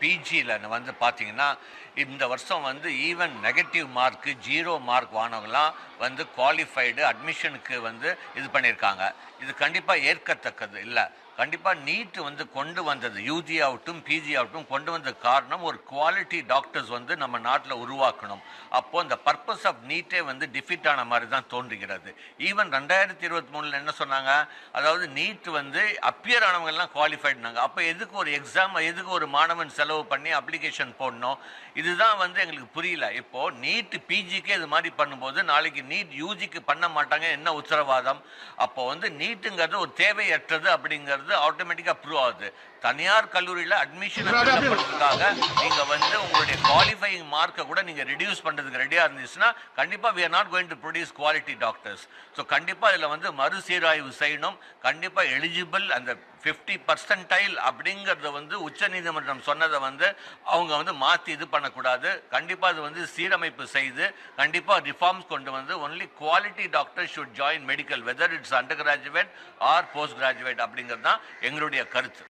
பிஜியில் வந்து பார்த்தீங்கன்னா இந்த வருஷம் வந்து even negative mark zero mark வானவங்களாம் வந்து குவாலிஃபைடு அட்மிஷனுக்கு வந்து இது பண்ணியிருக்காங்க இது கண்டிப்பாக ஏற்கத்தக்கது. இல்லை கண்டிப்பாக நீட் வந்து கொண்டு வந்தது யூஜி ஆகட்டும் பிஜி ஆகட்டும் கொண்டு வந்த காரணம் ஒரு குவாலிட்டி டாக்டர்ஸ் வந்து நம்ம நாட்டில் உருவாக்கணும். அப்போ அந்த பர்பஸ் ஆஃப் நீட்டே வந்து டிஃபிட் ஆன மாதிரி தான் தோன்றுகிறது. ஈவன் ரெண்டாயிரத்தி இருபத்தி மூணில் என்ன சொன்னாங்க? அதாவது நீட் வந்து அப்பியர் ஆனவங்கெல்லாம் குவாலிஃபைட்னாங்க அப்போ எதுக்கு ஒரு எக்ஸாம் எதுக்கு ஒரு மாணவன் செலவு பண்ணி அப்ளிகேஷன் போடணும்? இதுதான் வந்து எங்களுக்கு புரியல. இப்போ நீட் பிஜிக்கே இது மாதிரி பண்ணும்போது நாளைக்கு நீட் யூஜிக்கு பண்ண மாட்டாங்க என்ன உத்தரவாதம்? அப்போ வந்து நீட்டுங்கிறது ஒரு தேவையற்றது அப்படிங்கிறது ஆட்டோமேட்டிக்காக ப்ரூவ் ஆகுது. தனியார் கல்லூரியில் அட்மிஷன் பண்ணுறதுக்காக நீங்கள் வந்து உங்களுடைய குவாலிஃபைங் மார்க்கை கூட நீங்கள் ரெடியூஸ் பண்ணுறதுக்கு ரெடியாக இருந்துச்சுன்னா கண்டிப்பாக we are not going to produce quality doctors so கண்டிப்பாக இதில் வந்து மறுசீராய்வு செய்யணும். கண்டிப்பாக எலிஜிபிள் அந்த ஃபிஃப்டி பர்சன்டைல் அப்படிங்கிறத வந்து உச்சநீதிமன்றம் சொன்னதை வந்து அவங்க வந்து மாற்றி இது பண்ணக்கூடாது. கண்டிப்பாக அது வந்து சீரமைப்பு செய்து கண்டிப்பாக ரிஃபார்ம்ஸ் கொண்டு வந்து only quality doctor should join medical whether it's undergraduate or postgraduate அப்படிங்கிறது தான் எங்களுடைய கருத்து.